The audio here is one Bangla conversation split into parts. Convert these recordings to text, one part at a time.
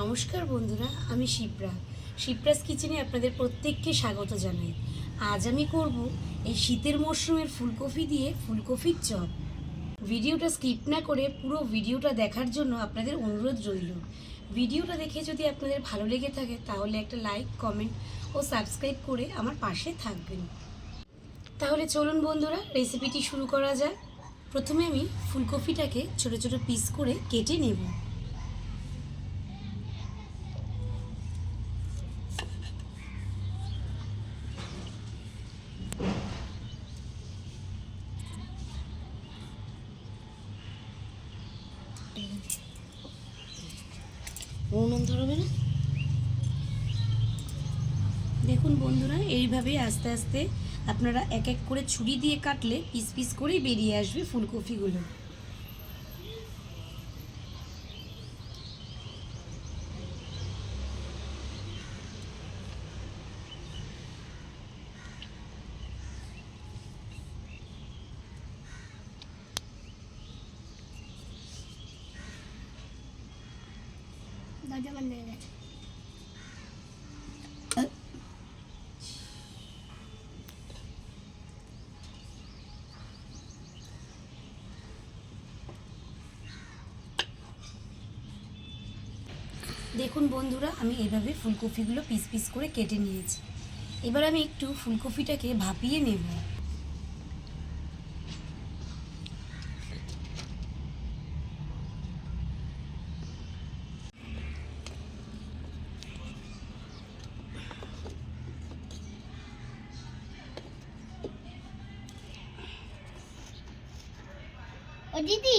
নমস্কার বন্ধুরা, আমি শিপ্রা। শিপ্রাস কিচেনে আপনাদের প্রত্যেককে স্বাগত জানাই। আজ আমি করব এই শীতের মরশুমের ফুলকপি দিয়ে ফুলকপির চপ। ভিডিওটা স্কিপ না করে পুরো ভিডিওটা দেখার জন্য আপনাদের অনুরোধ রইল। ভিডিওটা দেখে যদি আপনাদের ভালো লেগে থাকে, তাহলে একটা লাইক, কমেন্ট ও সাবস্ক্রাইব করে আমার পাশে থাকবেন। তাহলে চলুন বন্ধুরা, রেসিপিটি শুরু করা যাক। প্রথমে আমি ফুলকপিটাকে ছোট ছোট পিস করে কেটে নেব। উনুন ধরবে না? দেখুন বন্ধুরা এইভাবে আস্তে আস্তে আপনারা এক এক করে ছুরি দিয়ে কাটলে পিস পিস করেই বেরিয়ে আসবে ফুলকপিগুলো। দরজা বন্ধ হয়ে গেছে দেখুন বন্ধুরা, আমি এভাবে ফুলকপিগুলো পিস পিস করে কেটে নিয়েছি। এবার আমি একটু ফুলকপিটাকে ভাপিয়ে নেব। দিদি।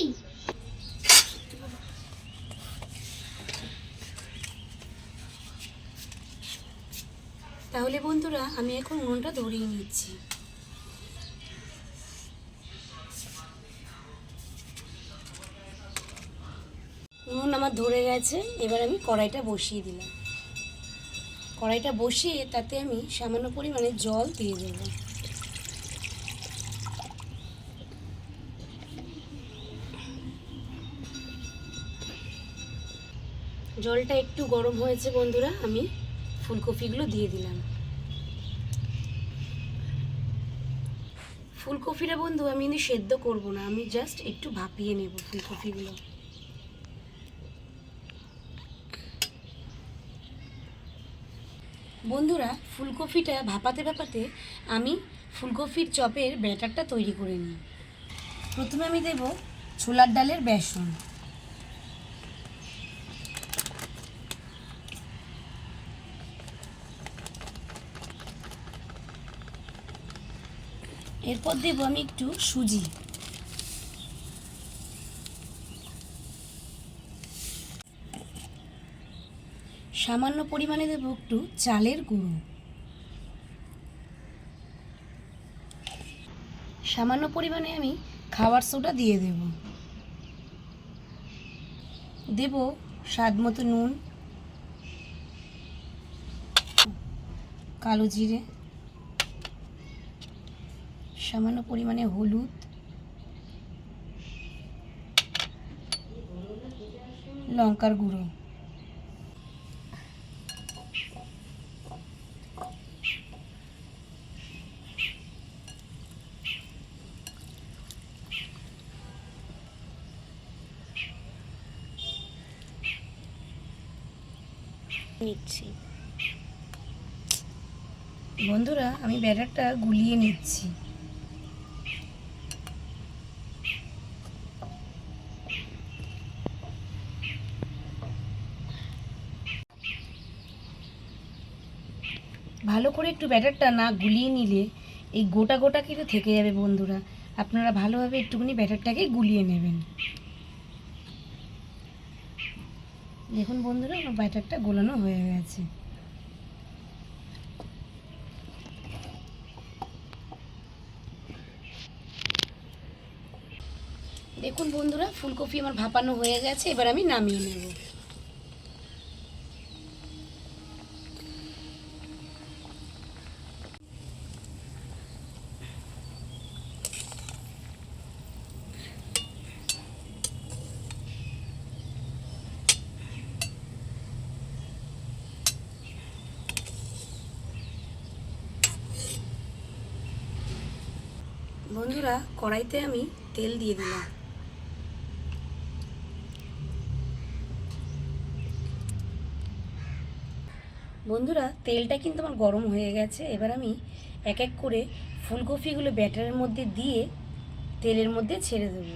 তাহলে বন্ধুরা, আমি এখন উনুনটা ধরিয়ে নিচ্ছি। উনুন আমার ধরে গেছে, এবার আমি কড়াইটা বসিয়ে দিলাম। কড়াইটা বসিয়ে তাতে আমি সামান্য পরিমাণে জল দিয়ে দেবো। জলটা একটু গরম হয়েছে বন্ধুরা, আমি ফুলকপিগুলো দিয়ে দিলাম। ফুলকপিটা বন্ধু আমি কিন্তু সেদ্ধ করব না, আমি জাস্ট একটু ভাপিয়ে নেব ফুলকপিগুলো। বন্ধুরা, ফুলকপিটা ভাপাতে ভাপাতে আমি ফুলকপির চপের ব্যাটারটা তৈরি করে নিই। প্রথমে আমি দেব ছোলার ডালের বেসন। এরপর দেবো আমি একটু সুজি। সামান্য পরিমাণে দেবো একটু চালের গুঁড়ো। সামান্য পরিমাণে আমি খাবার সোডা দিয়ে দেব। দেব স্বাদ মতো নুন, কালো জিরে। সামান্য পরিমাণে হলুদ। লঙ্কার গুঁড়ো। নিচ্ছি। বন্ধুরা আমি ব্যাটারটা গুলিয়ে নিচ্ছি। ভালো করে একটু ব্যাটারটা না গুলিয়ে নিলে এই গোটা গোটা কিন্তু থেকে যাবে বন্ধুরা। আপনারা ভালোভাবে একটুখানি ব্যাটারটাকে গুলিয়ে নেবেন। দেখুন বন্ধুরা, আমার ব্যাটারটা গোলানো হয়ে গেছে। দেখুন বন্ধুরা, ফুলকপি আমার ভাপানো হয়ে গেছে, এবার আমি নামিয়ে নেব। বন্ধুরা, কড়াইতে আমি তেল দিয়ে দিলাম। বন্ধুরা, তেলটা কিন্তু আমার গরম হয়ে গেছে। এবার আমি এক এক করে ফুলকপিগুলো ব্যাটারের মধ্যে দিয়ে তেলের মধ্যে ছেড়ে দেবো।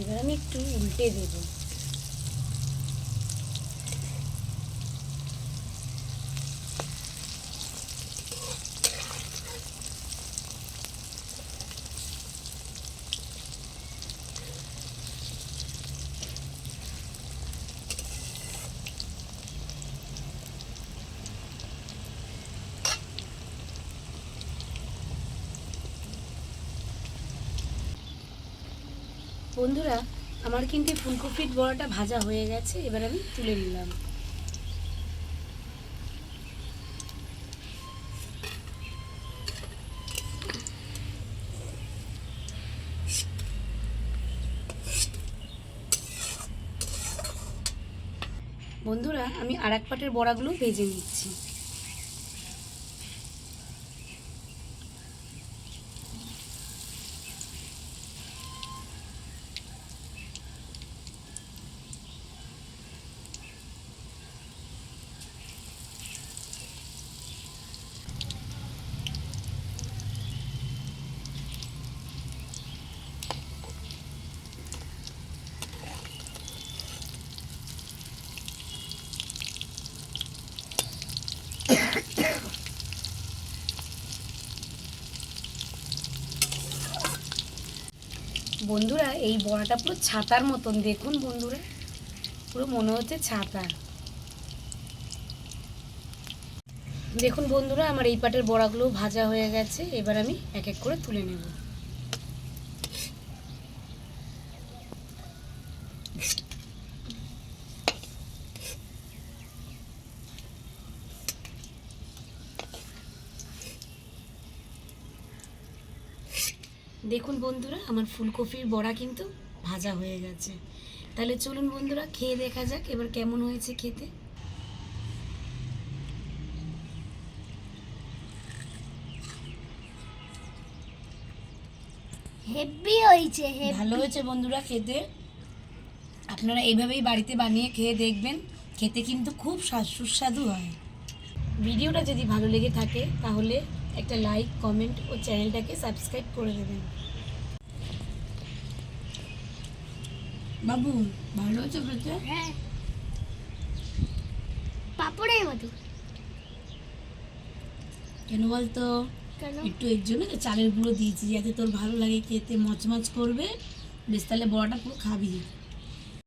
এবার আমি একটু উল্টে দেবো। বন্ধুরা, আমার কিন্তু ফুলকপির বড়াটা ভাজা হয়ে গেছে, এবার আমি তুলে নিলাম। বন্ধুরা, আমি আর এক পাটের বড়াগুলো ভেজে নিচ্ছি। বন্ধুরা, এই বড়াটা পুরো ছাতার মতন, দেখুন বন্ধুরা, পুরো মনে হচ্ছে ছাতা। দেখুন বন্ধুরা, আমার এই পাটের বড়াগুলো ভাজা হয়ে গেছে, এবার আমি এক এক করে তুলে নেব। দেখুন বন্ধুরা আমার ফুলকপির বড়া কিন্তু ভাজা হয়ে গেছে। তাহলে চলুন বন্ধুরা খেয়ে দেখা যাক এবার কেমন হয়েছে খেতে। হেভি হয়েছে ভালো হয়েছে বন্ধুরা খেতে। আপনারা এইভাবেই বাড়িতে বানিয়ে খেয়ে দেখবেন খেতে কিন্তু খুব স্বাদ- সুস্বাদু হয়। ভিডিওটা যদি ভালো লেগে থাকে তাহলে একটা লাইক কমেন্ট ও চ্যানেলটাকে সাবস্ক্রাইব করে দেবেন। বাবু ভালো হয়েছে খেতে হ্যাঁ। পাপড়ের মতো। কেন বলতো? একটু এর জন্য চালের গুঁড়ো দিয়েছি যাতে তোর ভালো লাগে খেতে মচমচ করবে। বেশ তাহলে বড়াটা পুরো খাবি।